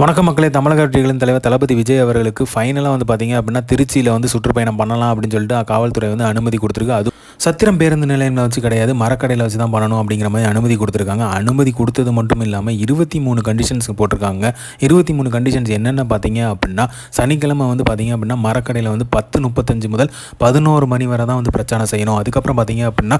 வணக்கம் மக்களே தமிழக கட்சிகளின் தலைவர் தளபதி விஜய் அவர்களுக்கு ஃபைனலாக வந்து பார்த்தீங்க அப்படின்னா திருச்சியில் வந்து சுற்றுப்பயணம் பண்ணலாம் அப்படின்னு சொல்லிட்டு காவல்துறை வந்து அனுமதி கொடுத்துருக்கு. அது சத்திரம் பேருந்து நிலையம்ல வச்சு கிடையாது. மரக்கடையில் வச்சு தான் பண்ணணும் அப்படிங்கிற மாதிரி அனுமதி கொடுத்துருக்காங்க. அனுமதி கொடுத்தது மட்டும் இல்லாமல் இருபத்தி மூணு கண்டிஷன்ஸ் போட்டிருக்காங்க. இருபத்தி மூணு கண்டிஷன்ஸ் என்னென்ன பார்த்தீங்க அப்படின்னா சனிக்கிழமை வந்து பார்த்தீங்க அப்படின்னா மரக்கடையில் வந்து பத்து முப்பத்தஞ்சு முதல் பதினோரு மணி வரை தான் வந்து பிரச்சாரம் செய்யணும். அதுக்கப்புறம் பார்த்தீங்க அப்படின்னா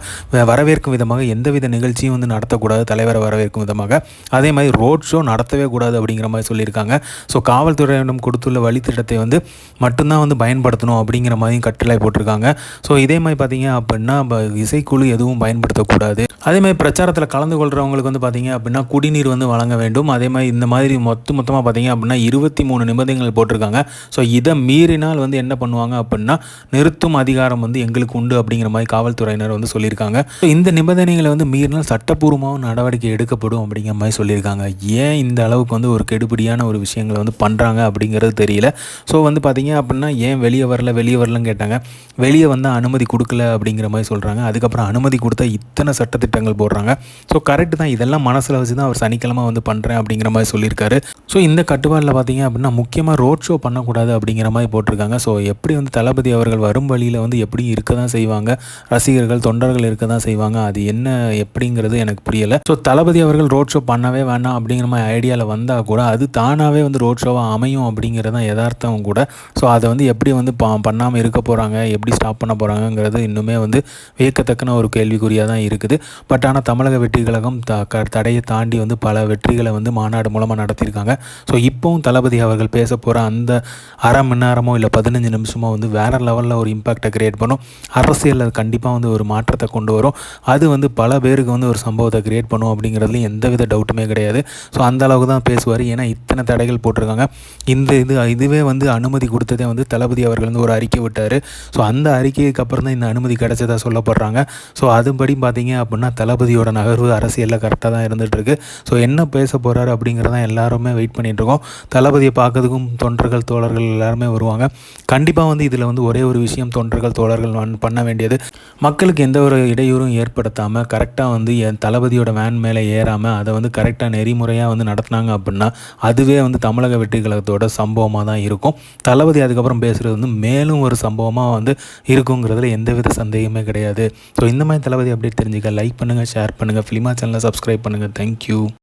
வரவேற்கும் விதமாக எந்தவித நிகழ்ச்சியும் வந்து நடத்தக்கூடாது. தலைவரை வரவேற்கும் விதமாக. அதே மாதிரி ரோட் ஷோ நடத்தவே கூடாது அப்படிங்கிற மாதிரி சொல்லியிருக்காங்க. ஸோ காவல்துறையிடம் கொடுத்துள்ள வழித்திட்டத்தை வந்து மட்டும்தான் வந்து பயன்படுத்தணும் அப்படிங்கிற மாதிரியும் கட்டளை போட்டிருக்காங்க. ஸோ இதே மாதிரி பார்த்தீங்க அப்படின்னா நம்ம இசைக்குழு எதுவும் பயன்படுத்தக்கூடாது. அதே மாதிரி பிரச்சாரத்தில் கலந்து கொள்கிறவங்களுக்கு வந்து பார்த்தீங்க அப்படின்னா குடிநீர் வந்து வழங்க வேண்டும். அதே மாதிரி இந்த மாதிரி மொத்த மொத்தமாக பார்த்தீங்க அப்படின்னா இருபத்தி மூணு நிபந்தனைகள் போட்டிருக்காங்க. ஸோ இதை மீறினால் வந்து என்ன பண்ணுவாங்க அப்படின்னா நிறுத்தும் அதிகாரம் வந்து எங்களுக்கு உண்டு அப்படிங்கிற மாதிரி காவல்துறையினர் வந்து சொல்லியிருக்காங்க. ஸோ இந்த நிபந்தனைகளை வந்து மீறினால் சட்டப்பூர்வமாக நடவடிக்கை எடுக்கப்படும் அப்படிங்கிற மாதிரி சொல்லியிருக்காங்க. ஏன் இந்த அளவுக்கு வந்து ஒரு கெடுபிடியான ஒரு விஷயங்களை வந்து பண்ணுறாங்க அப்படிங்கிறது தெரியல. ஸோ வந்து பார்த்தீங்க அப்படின்னா ஏன் வெளியே வரல வெளியே வரலன்னு கேட்டாங்க. வெளியே வந்து அனுமதி கொடுக்கல அப்படிங்கிற மாதிரி சொல்கிறாங்க அதுக்கப்புறம் அனுமதி கொடுத்தா இத்தனை சட்டத்திட்டங்கள் போடுறாங்க. ஸோ கரெக்டு தான். இதெல்லாம் மனசில் வச்சு தான் அவர் சனிக்கிழமை வந்து பண்ணுறேன் அப்படிங்கிற மாதிரி சொல்லியிருக்காரு. ஸோ இந்த கட்டுப்பாடில் பார்த்தீங்க அப்படின்னா முக்கியமாக ரோட் ஷோ பண்ணக்கூடாது அப்படிங்கிற மாதிரி போட்டிருக்காங்க. ஸோ எப்படி வந்து தளபதி அவர்கள் வரும் வழியில் வந்து எப்படி இருக்க தான் செய்வாங்க? ரசிகர்கள் தொண்டர்கள் இருக்க தான் செய்வாங்க? அது என்ன எப்படிங்கிறது எனக்கு புரியலை. ஸோ தளபதி அவர்கள் ரோட் ஷோ பண்ணவே வேணாம் அப்படிங்கிற மாதிரி ஐடியாவில் வந்தால் கூட அது தானாகவே வந்து ரோட் ஷோவாக அமையும் அப்படிங்கிறது தான் யதார்த்தம் கூட. ஸோ அதை வந்து எப்படி வந்து பா பண்ணாமல் இருக்க போகிறாங்க எப்படி ஸ்டாப் பண்ண போகிறாங்கங்கிறது இன்னுமே வந்து வியக்கத்தக்கன ஒரு கேள்விக்குறியாக தான் இருக்குது. பட் ஆனால் தமிழக வெற்றி கழகம் த க தடையை தாண்டி வந்து பல வெற்றிகளை வந்து மாநாடு மூலமாக நடத்தியிருக்காங்க. ஸோ இப்போவும் தளபதி அவர்கள் பேச போகிற அந்த அரை மணி நேரமோ இல்லை பதினஞ்சு நிமிஷமோ வந்து வேறு லெவலில் ஒரு இம்பாக்டை கிரியேட் பண்ணும். அரசியலில் அது கண்டிப்பாக வந்து ஒரு மாற்றத்தை கொண்டு வரும். அது வந்து பல பேருக்கு வந்து ஒரு சம்பவத்தை கிரியேட் பண்ணும் அப்படிங்கிறதுலையும் எந்தவித டவுட்டுமே கிடையாது. ஸோ அந்த அளவுக்கு தான் பேசுவார். ஏன்னா இத்தனை தடைகள் போட்டிருக்காங்க. இந்த இது இதுவே வந்து அனுமதி கொடுத்ததே வந்து தளபதி அவர்கள் வந்து ஒரு அறிக்கை விட்டார். ஸோ அந்த அறிக்கைக்கு அப்புறம் தான் இந்த அனுமதி கிடைச்சதா சொல்லப்படுறாங்க. ஸோ அதுபடி பார்த்தீங்க அப்படின்னா தளபதியோட நகர்வு அரசியலில் கரெக்டாக தான் இருந்துகிட்ருக்கு ஸோ என்ன பேச போகிறாரு அப்படிங்கிறதான் எல்லாருமே வெயிட் பண்ணிகிட்ருக்கோம் தளபதியை பார்க்கறதுக்கும் தொண்டர்கள் தோழர்கள் எல்லாருமே வருவாங்க. கண்டிப்பாக வந்து இதில் வந்து ஒரே ஒரு விஷயம் தொண்டர்கள் தோழர்கள் பண்ண வேண்டியது. மக்களுக்கு எந்த ஒரு இடையூறும் ஏற்படுத்தாமல் கரெக்டாக வந்து என் தளபதியோட வேன் மேலே ஏறாமல் அதை வந்து கரெக்டாக நெறிமுறையாக வந்து நடத்தினாங்க அப்படின்னா அதுவே வந்து தமிழக வெற்றி கழகத்தோட சம்பவமாக தான் இருக்கும். தளபதி அதுக்கப்புறம் பேசுகிறது வந்து மேலும் ஒரு சம்பவமாக வந்து இருக்குங்கிறதுல எந்தவித சந்தேகமே கிடையாது. ஸோ இந்த மாதிரி தளபதி அப்டேட் தெரிஞ்சுக்க லைக் பண்ணுங்கள் ஷேர் பண்ணுங்கள் ஃபிலிமா சேனலை சப்ஸ்கிரைப் பண்ணுங்கள் தேங்க்யூ